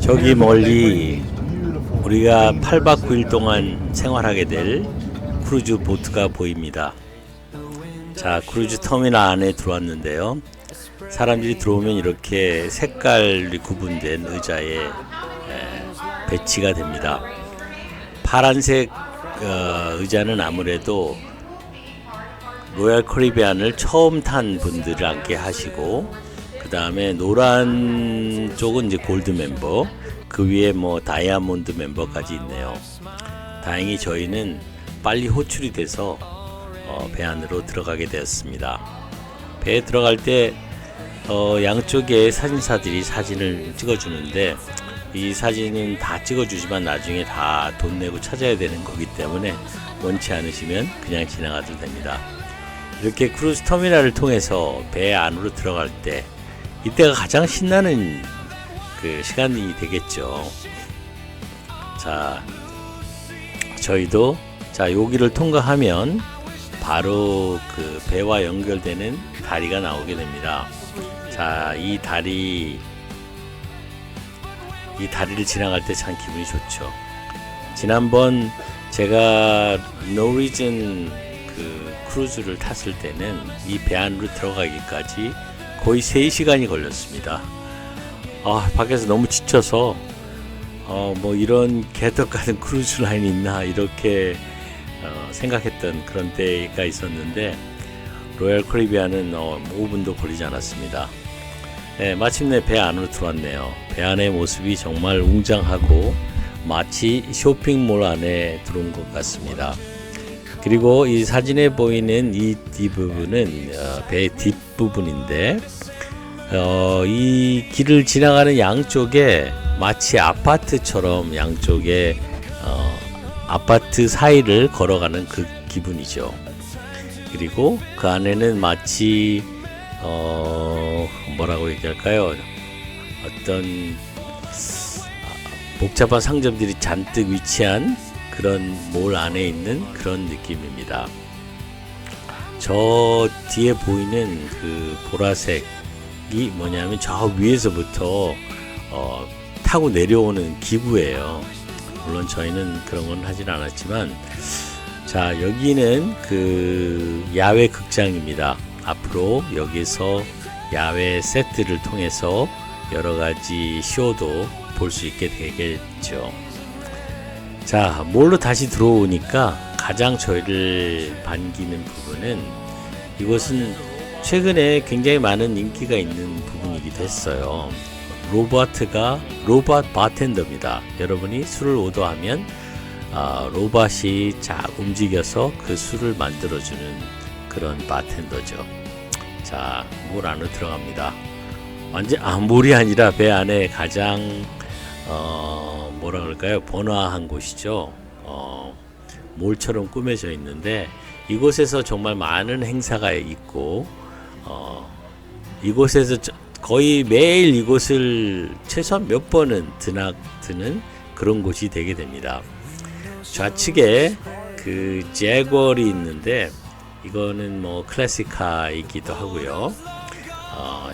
저기 멀리 우리가 8박 9일 동안 생활하게 될 크루즈 보트가 보입니다. 자, 크루즈 터미널 안에 들어왔는데요. 사람들이 들어오면 이렇게 색깔이 구분된 의자에 에, 배치가 됩니다. 파란색 어, 의자는 아무래도 로얄 커리비안을 처음 탄 분들을 앉게 하시고 그 다음에 노란 쪽은 이제 골드 멤버 그 위에 뭐 다이아몬드 멤버까지 있네요. 다행히 저희는 빨리 호출이 돼서 어, 배 안으로 들어가게 되었습니다. 배에 들어갈 때 어, 양쪽에 사진사들이 사진을 찍어주는데 이 사진은 다 찍어주지만 나중에 다 돈 내고 찾아야 되는 거기 때문에 원치 않으시면 그냥 지나가도 됩니다. 이렇게 크루즈 터미널을 통해서 배 안으로 들어갈 때 이때가 가장 신나는 그 시간이 되겠죠. 자, 저희도 자 여기를 통과하면 바로 그 배와 연결되는 다리가 나오게 됩니다. 자, 이 다리 이 다리를 지나갈 때 참 기분이 좋죠. 지난번 제가 노리즌 그 크루즈를 탔을 때는 이 배 안으로 들어가기까지 거의 3시간이 걸렸습니다. 아, 밖에서 너무 지쳐서 어, 뭐 이런 개떡 같은 크루즈 라인이 있나 이렇게 어, 생각했던 그런 때가 있었는데 로얄 커리비안은 어, 5분도 걸리지 않았습니다. 네, 마침내 배 안으로 들어왔네요. 배 안의 모습이 정말 웅장하고 마치 쇼핑몰 안에 들어온 것 같습니다. 그리고 이 사진에 보이는 이 뒷부분은 어, 배 뒷부분인데 어, 이 길을 지나가는 양쪽에 마치 아파트처럼 양쪽에 어, 아파트 사이를 걸어가는 그 기분이죠. 그리고 그 안에는 마치 어, 뭐라고 얘기할까요? 어떤 복잡한 상점들이 잔뜩 위치한 그런 몰 안에 있는 그런 느낌입니다. 저 뒤에 보이는 그 보라색이 뭐냐면 저 위에서부터 어, 타고 내려오는 기구예요. 물론 저희는 그런 건 하진 않았지만 자 여기는 그 야외 극장입니다. 앞으로 여기서 야외 세트를 통해서 여러 가지 쇼도 볼 수 있게 되겠죠. 자, 뭘로 다시 들어오니까 가장 저희를 반기는 부분은 이곳은 최근에 굉장히 많은 인기가 있는 부분이기도 했어요. 로버트가 로봇 바텐더입니다. 여러분이 술을 오더하면 아, 로봇이 쫙 움직여서 그 술을 만들어주는 그런 바텐더죠. 자, 물 안으로 들어갑니다. 완전 아, 물이 아니라 배 안에 가장 어, 뭐라 그럴까요? 번화한 곳이죠. 어, 몰처럼 꾸며져 있는데 이곳에서 정말 많은 행사가 있고 어, 이곳에서 저- 거의 매일 이곳을 최소한 몇 번은 드나 드는 그런 곳이 되게 됩니다. 좌측에 그 제걸이 있는데 이거는 뭐 클래식카이기도 하고요. 어,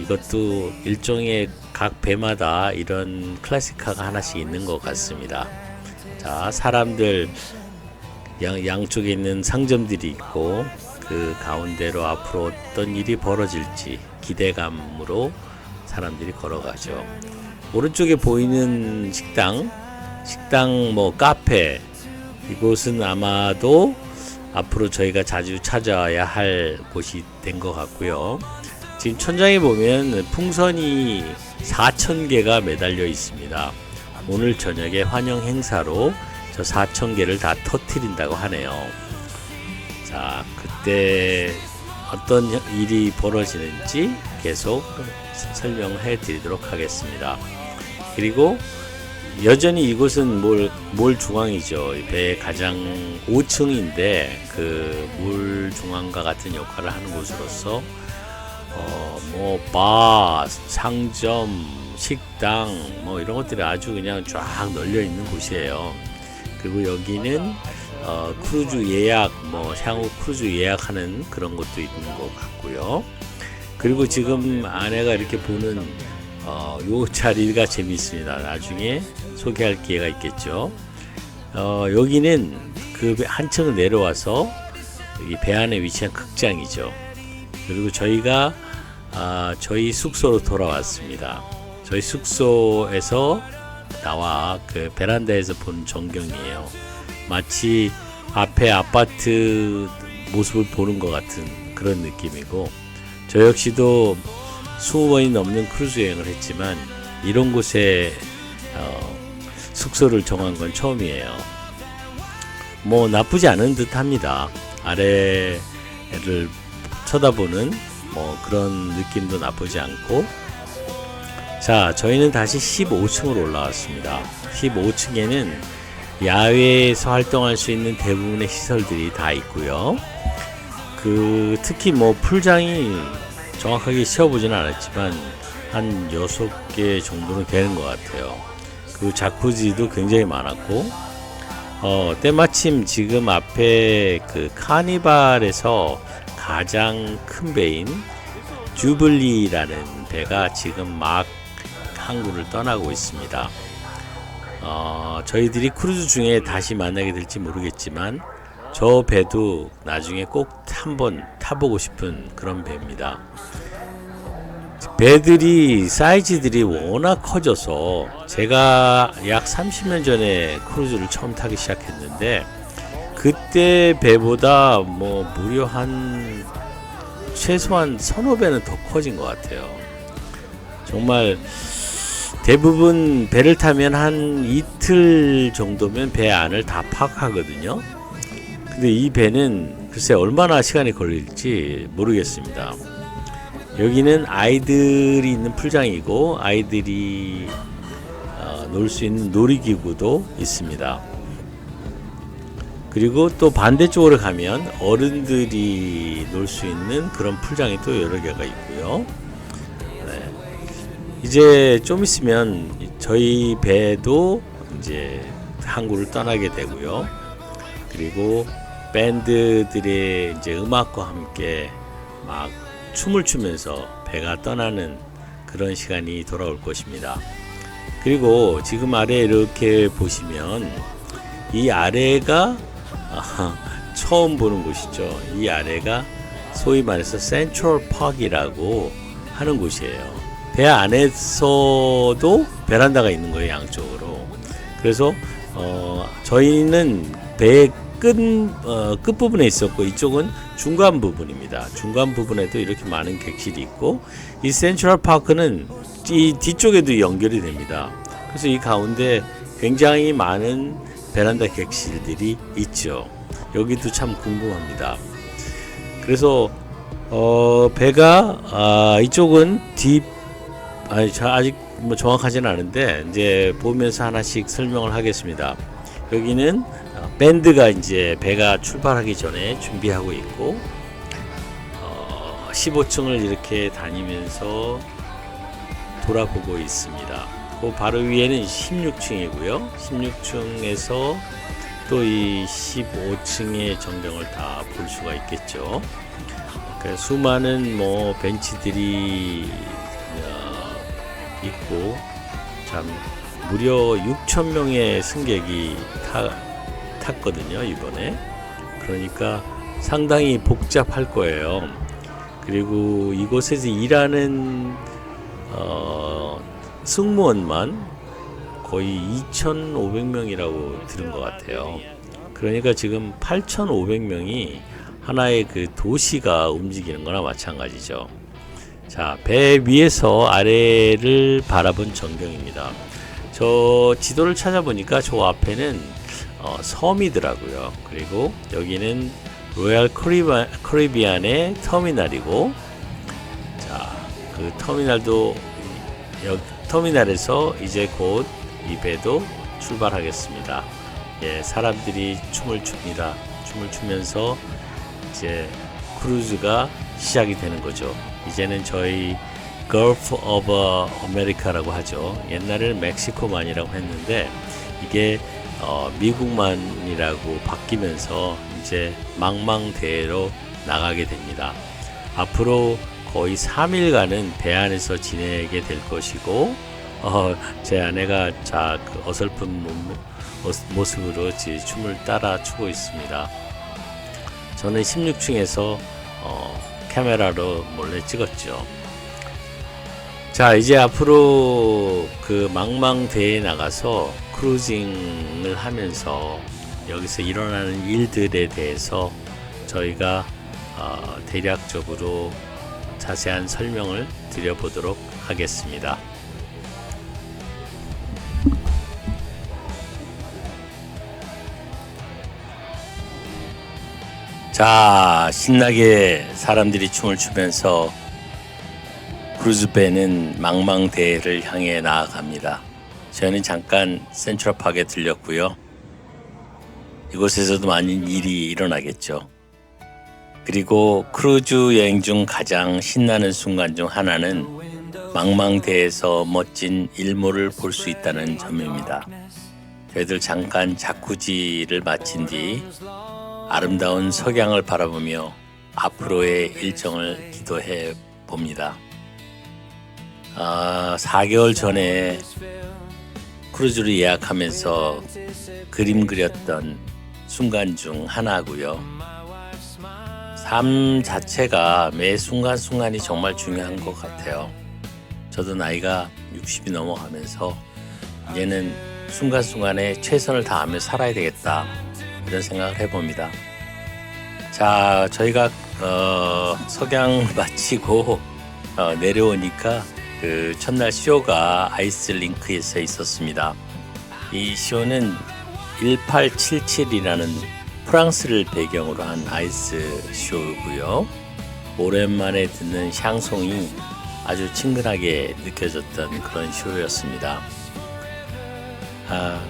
이것도 일종의 각 배마다 이런 클래식카가 하나씩 있는 것 같습니다. 자, 사람들 양, 양쪽에 있는 상점들이 있고 그 가운데로 앞으로 어떤 일이 벌어질지 기대감으로 사람들이 걸어가죠. 오른쪽에 보이는 식당, 식당 뭐 카페 이곳은 아마도 앞으로 저희가 자주 찾아야 할 곳이 된 것 같고요. 지금 천장에 보면 풍선이 4,000개가 매달려 있습니다. 오늘 저녁에 환영 행사로 저 4,000개를 다 터트린다고 하네요. 자, 그때 어떤 일이 벌어지는지 계속 설명해 드리도록 하겠습니다. 그리고 여전히 이곳은 몰, 몰 중앙이죠. 이 배의 가장 5층인데 그물 중앙과 같은 역할을 하는 곳으로서 어, 뭐, 바, 상점, 식당, 뭐, 이런 것들이 아주 그냥 쫙 널려 있는 곳이에요. 그리고 여기는, 어, 크루즈 예약, 뭐, 향후 크루즈 예약하는 그런 것도 있는 것 같고요. 그리고 지금 아내가 이렇게 보는 어, 요 자리가 재미있습니다. 나중에 소개할 기회가 있겠죠. 어, 여기는 그 한층 내려와서 여기 배 안에 위치한 극장이죠. 그리고 저희가 아, 저희 숙소로 돌아왔습니다. 저희 숙소에서 나와 그 베란다에서 본 전경이에요. 마치 앞에 아파트 모습을 보는 것 같은 그런 느낌이고 저 역시도 20번이 넘는 크루즈 여행을 했지만 이런 곳에 어, 숙소를 정한 건 처음이에요. 뭐 나쁘지 않은 듯 합니다. 아래를 쳐다보는 뭐 그런 느낌도 나쁘지 않고 자 저희는 다시 15층으로 올라왔습니다. 15층에는 야외에서 활동할 수 있는 대부분의 시설들이 다 있고요. 그 특히 뭐 풀장이 정확하게 세어보지는 않았지만 한 6개 정도는 되는 것 같아요. 그 자쿠지도 굉장히 많았고 어, 때마침 지금 앞에 그 카니발에서 가장 큰 배인 주블리라는 배가 지금 막 항구를 떠나고 있습니다. 어, 저희들이 크루즈 중에 다시 만나게 될지 모르겠지만 저 배도 나중에 꼭 한번 타보고 싶은 그런 배입니다. 배들이 사이즈들이 워낙 커져서 제가 약 30년 전에 크루즈를 처음 타기 시작했는데 그때 배보다 뭐 무려 한 최소한 서너 배는 더 커진 것 같아요. 정말 대부분 배를 타면 한 이틀 정도면 배 안을 다 파악하거든요. 근데 이 배는 글쎄 얼마나 시간이 걸릴지 모르겠습니다. 여기는 아이들이 있는 풀장이고 아이들이 어, 놀수 있는 놀이기구도 있습니다. 그리고 또 반대쪽으로 가면 어른들이 놀 수 있는 그런 풀장이 또 여러 개가 있고요. 네. 이제 좀 있으면 저희 배도 이제 항구를 떠나게 되고요. 그리고 밴드들의 이제 음악과 함께 막 춤을 추면서 배가 떠나는 그런 시간이 돌아올 것입니다. 그리고 지금 아래 이렇게 보시면 이 아래가 아, 처음 보는 곳이죠. 이 아래가 소위 말해서 센트럴 파크이라고 하는 곳이에요. 배 안에서도 베란다가 있는 거예요, 양쪽으로. 그래서 어, 저희는 배의 끝, 어, 끝부분에 있었고 이쪽은 중간 부분입니다. 중간 부분에도 이렇게 많은 객실이 있고 이 센트럴 파크는 이 뒤쪽에도 연결이 됩니다. 그래서 이 가운데 굉장히 많은 베란다 객실들이 있죠. 여기도 참 궁금합니다. 그래서 어, 배가 아, 이쪽은 딥 아니 저 아직 뭐 정확하지는 않은데 이제 보면서 하나씩 설명을 하겠습니다. 여기는 어, 밴드가 이제 배가 출발하기 전에 준비하고 있고 어, 15층을 이렇게 다니면서 돌아보고 있습니다. 그 바로 위에는 16층이고요. 16층에서 또 이 15층의 전경을 다 볼 수가 있겠죠. 그 수많은 뭐 벤치들이 어, 있고 참 무려 6천 명의 승객이 타, 탔거든요 이번에. 그러니까 상당히 복잡할 거예요. 그리고 이곳에서 일하는 어, 승무원만 거의 2,500명이라고 들은 것 같아요. 그러니까 지금 8,500명이 하나의 그 도시가 움직이는 거나 마찬가지죠. 자, 배 위에서 아래를 바라본 전경입니다. 저 지도를 찾아보니까 저 앞에는 어, 섬이더라고요. 그리고 여기는 로얄 커리바, 커리비안의 터미널이고, 자, 그 터미널도 여, 터미널에서 이제 곧 이 배도 출발하겠습니다. 예, 사람들이 춤을 춥니다. 춤을 추면서 이제 크루즈가 시작이 되는 거죠. 이제는 저희 Gulf of America라고 하죠. 옛날에는 멕시코만이라고 했는데 이게 어, 미국만이라고 바뀌면서 이제 망망대해로 나가게 됩니다. 앞으로 거의 3일간은 배 안에서 지내게 될 것이고 어, 제 아내가 자 그 어설픈 몸- 어- 모습으로 지 춤을 따라 추고 있습니다. 저는 16층에서 어, 카메라로 몰래 찍었죠. 자 이제 앞으로 그 망망대에 나가서 크루징을 하면서 여기서 일어나는 일들에 대해서 저희가 어, 대략적으로 자세한 설명을 드려보도록 하겠습니다. 자, 신나게 사람들이 춤을 추면서 크루즈배는 망망대해를 향해 나아갑니다. 저희는 잠깐 센트럴파크에 들렸고요. 이곳에서도 많은 일이 일어나겠죠. 그리고 크루즈 여행 중 가장 신나는 순간 중 하나는 망망대해에서 멋진 일몰을 볼 수 있다는 점입니다. 저희들 잠깐 자쿠지를 마친 뒤 아름다운 석양을 바라보며 앞으로의 일정을 기도해 봅니다. 아, 4개월 전에 크루즈를 예약하면서 그림 그렸던 순간 중 하나고요. 삶 자체가 매 순간순간이 정말 중요한 것 같아요. 저도 나이가 60이 넘어가면서 이제는 순간순간에 최선을 다하며 살아야 되겠다 이런 생각을 해봅니다. 자, 저희가 어, 석양 마치고 어, 내려오니까 그 첫날 쇼가 아이스링크에서 있었습니다. 이 쇼는 1877이라는 프랑스를 배경으로 한 아이스 쇼고요. 오랜만에 듣는 샹송이 아주 친근하게 느껴졌던 그런 쇼였습니다. 아,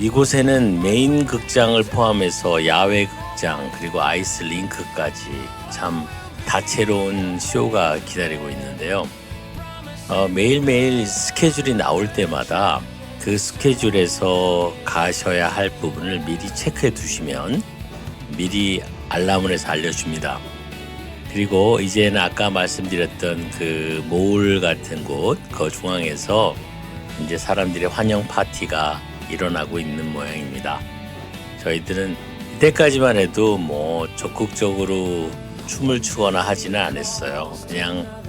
이곳에는 메인 극장을 포함해서 야외 극장 그리고 아이스 링크까지 참 다채로운 쇼가 기다리고 있는데요. 어, 매일매일 스케줄이 나올 때마다 그 스케줄에서 가셔야 할 부분을 미리 체크해 두시면 미리 알람을 해서 알려줍니다. 그리고 이제는 아까 말씀드렸던 그 모을 같은 곳, 그 중앙에서 이제 사람들의 환영 파티가 일어나고 있는 모양입니다. 저희들은 이때까지만 해도 뭐 적극적으로 춤을 추거나 하지는 않았어요. 그냥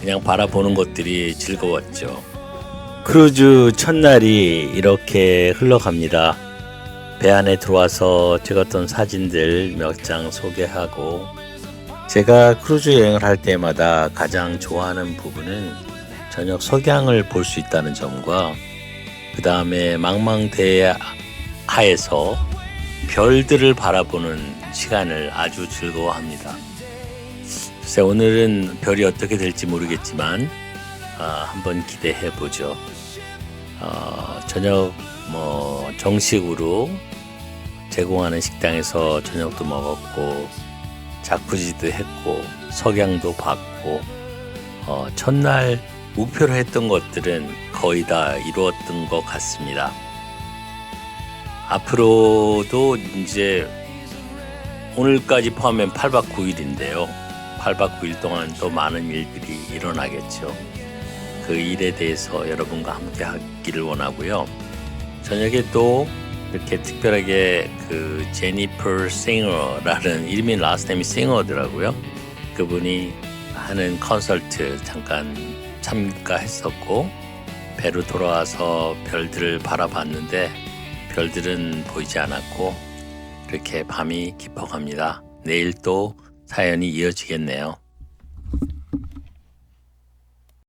그냥 바라보는 것들이 즐거웠죠. 크루즈 첫날이 이렇게 흘러갑니다. 배 안에 들어와서 찍었던 사진들 몇 장 소개하고 제가 크루즈 여행을 할 때마다 가장 좋아하는 부분은 저녁 석양을 볼 수 있다는 점과 그 다음에 망망대해 하에서 별들을 바라보는 시간을 아주 즐거워합니다. 글쎄 오늘은 별이 어떻게 될지 모르겠지만 아, 한번 기대해 보죠. 어, 저녁 뭐 정식으로 제공하는 식당에서 저녁도 먹었고 자쿠지도 했고 석양도 봤고 어, 첫날 목표로 했던 것들은 거의 다 이루었던 것 같습니다. 앞으로도 이제 오늘까지 포함하면 8박 9일인데요. 8박 9일 동안 또 많은 일들이 일어나겠죠. 그 일에 대해서 여러분과 함께 하기를 원하고요. 저녁에 또 이렇게 특별하게 그 제니퍼 싱어라는 이름이 라스트 이 싱어더라고요. 그분이 하는 컨설트 잠깐 참가했었고 배로 돌아와서 별들을 바라봤는데 별들은 보이지 않았고 이렇게 밤이 깊어갑니다. 내일 또 사연이 이어지겠네요.